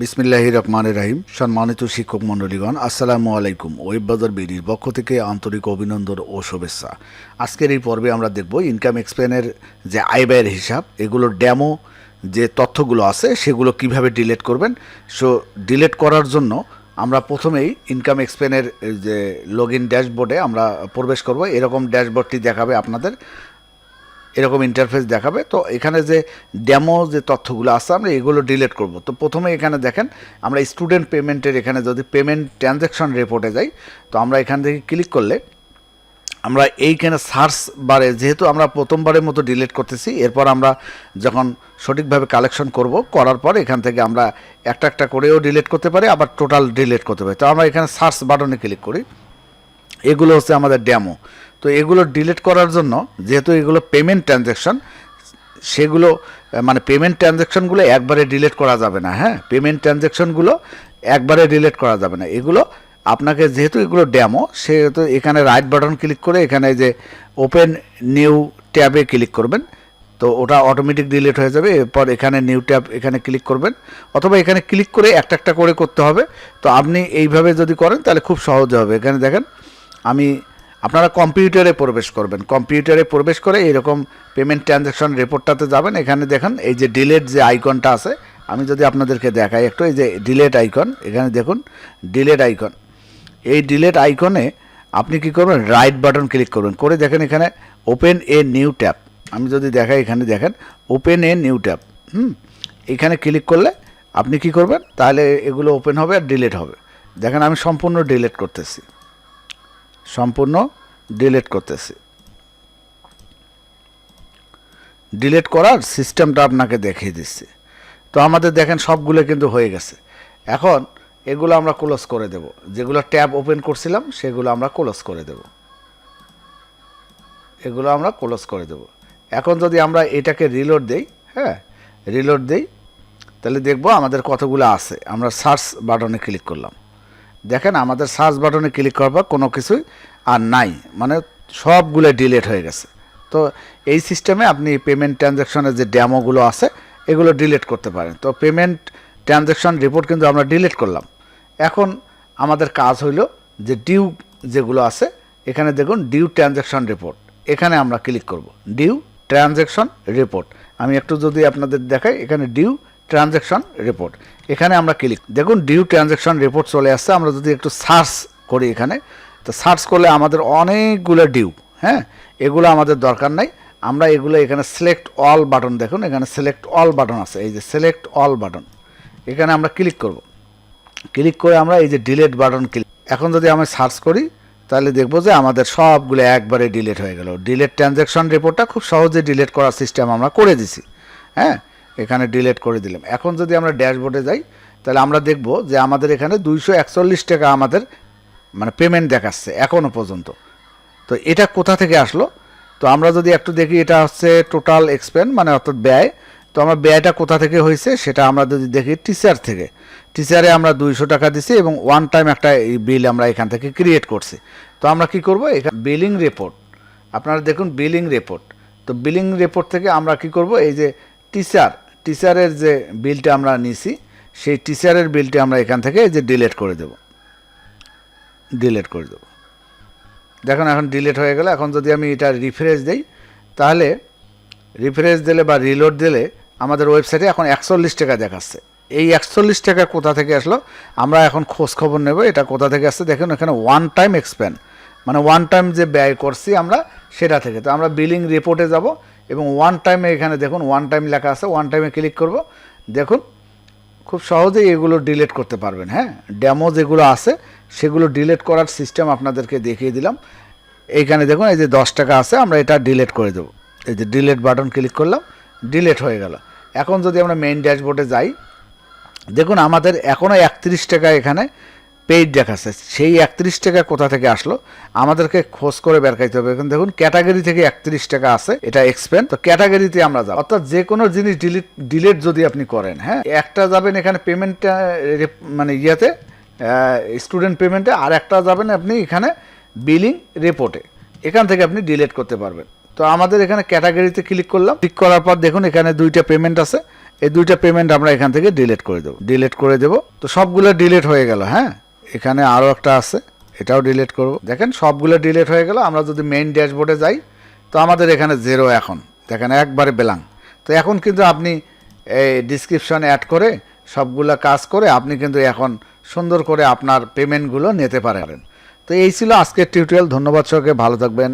বিসমিল্লাহ রহমান রাহিম। সম্মানিত শিক্ষক মণ্ডলীগণ, আসসালামু আলাইকুম। ওয়েববাজার বিডির পক্ষ থেকে আন্তরিক অভিনন্দন ও শুভেচ্ছা। আজকের এই পর্বে আমরা দেখব ইনকাম এক্সপ্লেনের যে আয় ব্যয়ের হিসাব, এগুলোর ড্যামো যে তথ্যগুলো আছে, সেগুলো কীভাবে ডিলেট করবেন। সো, ডিলেট করার জন্য আমরা প্রথমেই ইনকাম এক্সপ্লেনের যে লগ ইন ড্যাশবোর্ডে আমরা প্রবেশ করব। এরকম ড্যাশবোর্ডটি দেখাবে আপনাদের। এরকম ইন্টারফেস দেখাবে। তো এখানে যে ডেমো যে তথ্যগুলো আছে, আমরা এগুলো ডিলেট করব। তো প্রথমে এখানে দেখেন, আমরা স্টুডেন্ট পেমেন্টের এখানে যদি পেমেন্ট ট্রানজ্যাকশন রিপোর্টে যাই, তো আমরা এখান থেকে ক্লিক করলে আমরা এইখানে সার্চ বারে যেহেতু আমরা প্রথমবারের মতো ডিলেট করতেছি, এরপর আমরা যখন সঠিকভাবে কালেকশন করব, করার পর এখান থেকে আমরা একটা একটা করেও ডিলেট করতে পারি, আবার টোটাল ডিলেট করতে পারি। তো আমরা এখানে সার্চ বাটনে ক্লিক করি। এগুলো হচ্ছে আমাদের ড্যামো তো এগুলো ডিলিট করার জন্য, যেহেতু এগুলো পেমেন্ট ট্রানজ্যাকশন সেগুলো মানে পেমেন্ট ট্রানজ্যাকশনগুলো একবারে ডিলিট করা যাবে না হ্যাঁ? পেমেন্ট ট্রানজ্যাকশনগুলো একবারে ডিলিট করা যাবে না। এগুলো আপনাকে যেহেতু এগুলো ড্যামো সেহেতু এখানে রাইট বাটন ক্লিক করে এখানে যে ওপেন নিউ ট্যাবে ক্লিক করবেন। তো ওটা অটোমেটিক ডিলিট হয়ে যাবে, এরপর এখানে নিউ ট্যাব এখানে ক্লিক করবেন। অথবা এখানে ক্লিক করে একটা একটা করে করতে হবে। তো আপনি এইভাবে যদি করেন, তাহলে খুব সহজ হবে। এখানে দেখেন, আমি আপনারা কম্পিউটারে প্রবেশ করবেন। কম্পিউটারে প্রবেশ করে এরকম পেমেন্ট ট্রানজ্যাকশন রিপোর্টটাতে যাবেন। এখানে দেখেন, এই যে ডিলেট যে আইকনটা আছে, আমি যদি আপনাদেরকে দেখাই একটু, এই যে ডিলেট আইকন এখানে দেখুন ডিলেট আইকন এই ডিলেট আইকনে আপনি কি করবেন? রাইট বাটন ক্লিক করবেন। করে দেখেন এখানে ওপেন এ নিউ ট্যাব আমি যদি দেখাই এখানে, দেখেন ওপেন এ নিউ ট্যাব হুম? এখানে ক্লিক করলে আপনি কি করবেন? তাহলে এগুলো ওপেন হবে আর ডিলেট হবে। দেখেন, আমি সম্পূর্ণ ডিলেট করতেছি। সম্পূর্ণ ডিলিট করতেছি। ডিলিট করার সিস্টেমটা আপনাকে দেখিয়ে দিচ্ছি। তো আমাদের দেখেন সবগুলো কিন্তু হয়ে গেছে। এখন এগুলো আমরা ক্লোজ করে দেব। যেগুলো ট্যাব ওপেন করছিলাম, সেগুলো আমরা ক্লোজ করে দেব। এগুলো আমরা ক্লোজ করে দেব। এখন যদি আমরা এটাকে রিলোড দেই হ্যাঁ রিলোড দেই, তাহলে দেখব আমাদের কতগুলো আছে। আমরা সার্চ বাটনে ক্লিক করলাম। দেখেন, আমাদের সার্চ বাটনে ক্লিক করার পর কোনো কিছুই আর নাই। মানে সবগুলো ডিলেট হয়ে গেছে। তো এই সিস্টেমে আপনি পেমেন্ট ট্রানজ্যাকশনের যে ড্যামোগুলো আছে, এগুলো ডিলিট করতে পারেন। তো পেমেন্ট ট্রানজ্যাকশন রিপোর্ট কিন্তু আমরা ডিলিট করলাম। এখন আমাদের কাজ হইল যে ডিউ যেগুলো আছে, এখানে দেখুন ডিউ ট্রানজ্যাকশন রিপোর্ট এখানে আমরা ক্লিক করব। ডিউ ট্রানজ্যাকশন রিপোর্ট আমি একটু যদি আপনাদের দেখাই, এখানে ডিউ ট্রানজ্যাকশন রিপোর্ট এখানে আমরা ক্লিক দেখুন ডিউ ট্রানজ্যাকশন রিপোর্ট চলে আসছে। আমরা যদি একটু সার্চ করি এখানে, তো সার্চ করলে আমাদের অনেকগুলো ডিউ হ্যাঁ? এগুলো আমাদের দরকার নাই। আমরা এগুলো এখানে সিলেক্ট অল বাটন দেখুন, এখানে সিলেক্ট অল বাটন আছে। এই যে সিলেক্ট অল বাটন এখানে আমরা ক্লিক করব। ক্লিক করে আমরা এই যে ডিলেট বাটন ক্লিক এখন যদি আমি সার্চ করি, তাহলে দেখব যে আমাদের সবগুলো একবারে ডিলেট হয়ে গেল। ডিলেট ট্রানজ্যাকশন রিপোর্টটা খুব সহজে ডিলেট করার সিস্টেম আমরা করে দিছি হ্যাঁ? এখানে ডিলেট করে দিলাম। এখন যদি আমরা ড্যাশবোর্ডে যাই, তাহলে আমরা দেখব যে আমাদের এখানে দুইশো একচল্লিশ টাকা আমাদের মানে পেমেন্ট দেখাচ্ছে এখনও পর্যন্ত। তো এটা কোথা থেকে আসলো? তো আমরা যদি একটু দেখি, এটা হচ্ছে টোটাল এক্সপেন্ড মানে অর্থাৎ ব্যয়। তো আমার ব্যয়টা কোথা থেকে হয়েছে, সেটা আমরা যদি দেখি টিচার থেকে। টিচারে আমরা দুইশো টাকা দিছি এবং ওয়ান টাইম একটা বিল আমরা এখান থেকে ক্রিয়েট করছি। তো আমরা কি করব? এখানে বিলিং রিপোর্ট আপনারা দেখুন বিলিং রিপোর্ট তো বিলিং রিপোর্ট থেকে আমরা কি করব? এই যে টিচার টিচারের যে বিলটা আমরা নিছি, সেই টিচারের বিলটা আমরা এখান থেকে যে ডিলেট করে দেব। ডিলিট করে দেব। দেখুন, এখন ডিলেট হয়ে গেল। এখন যদি আমি এটা রিফ্রেশ দেই, তাহলে রিফ্রেশ দিলে বা রিলোড দিলে আমাদের ওয়েবসাইটে এখন একচল্লিশ টাকা দেখাচ্ছে। এই একচল্লিশ টাকা কোথা থেকে আসলো? আমরা এখন খোঁজ খবর নেব এটা কোথা থেকে আসছে। দেখুন, এখানে ওয়ান টাইম এক্সপেন্ড মানে ওয়ান টাইম যে ব্যয় করছি আমরা, সেটা থেকে। তো আমরা বিলিং রিপোর্টে যাব। এবং ওয়ান টাইমে এখানে দেখুন ওয়ান টাইম লেখা আছে ওয়ান টাইমে ক্লিক করব। দেখুন, খুব সহজেই এগুলো ডিলিট করতে পারবেন হ্যাঁ? ড্যামো যেগুলো আছে, সেগুলো ডিলিট করার সিস্টেম আপনাদেরকে দেখিয়ে দিলাম। এইখানে দেখুন, এই যে দশ টাকা আছে, আমরা এটা ডিলিট করে দেবো। এই যে ডিলেট বাটন ক্লিক করলাম ডিলেট হয়ে গেল। এখন যদি আমরা মেইন ড্যাশবোর্ডে যাই, দেখুন আমাদের এখনও একত্রিশ টাকা এখানে পেইড দেখাচ্ছে সেই একত্রিশ টাকা কোথা থেকে আসলো? আমাদেরকে খোঁজ করে বের খাইতে হবে। এখন দেখুন, ক্যাটাগরি থেকে একত্রিশ টাকা আছে, এটা এক্সপেন্ড তো ক্যাটাগরিতে আমরা যাব। অর্থাৎ যে কোনো জিনিস ডিলিট ডিলিট যদি আপনি করেন হ্যাঁ? একটা যাবেন এখানে পেমেন্টটা মানে ইয়েতে স্টুডেন্ট পেমেন্টে আর একটা যাবেন আপনি এখানে বিলিং রিপোর্টে এখান থেকে আপনি ডিলিট করতে পারবেন। তো আমাদের এখানে ক্যাটাগরিতে ক্লিক করলাম। ক্লিক করার পর দেখুন, এখানে দুইটা পেমেন্ট আছে। এই দুইটা পেমেন্ট আমরা এখান থেকে ডিলিট করে দেবো। ডিলিট করে দেবো। তো সবগুলো ডিলিট হয়ে গেল হ্যাঁ? এখানে আরও একটা আছে, এটাও ডিলিট করব। দেখেন, সবগুলো ডিলিট হয়ে গেল, আমরা যদি মেইন ড্যাশবোর্ডে যাই, তো আমাদের এখানে জিরো এখন। দেখেন, একবারে বেলাং তো এখন কিন্তু আপনি এই ডিসক্রিপশন অ্যাড করে সবগুলো কাজ করে আপনি কিন্তু এখন সুন্দর করে আপনার পেমেন্টগুলো নিতে পারেন। তো এই ছিল আজকের টিউটোরিয়াল ধন্যবাদ সবাইকে। ভালো থাকবেন।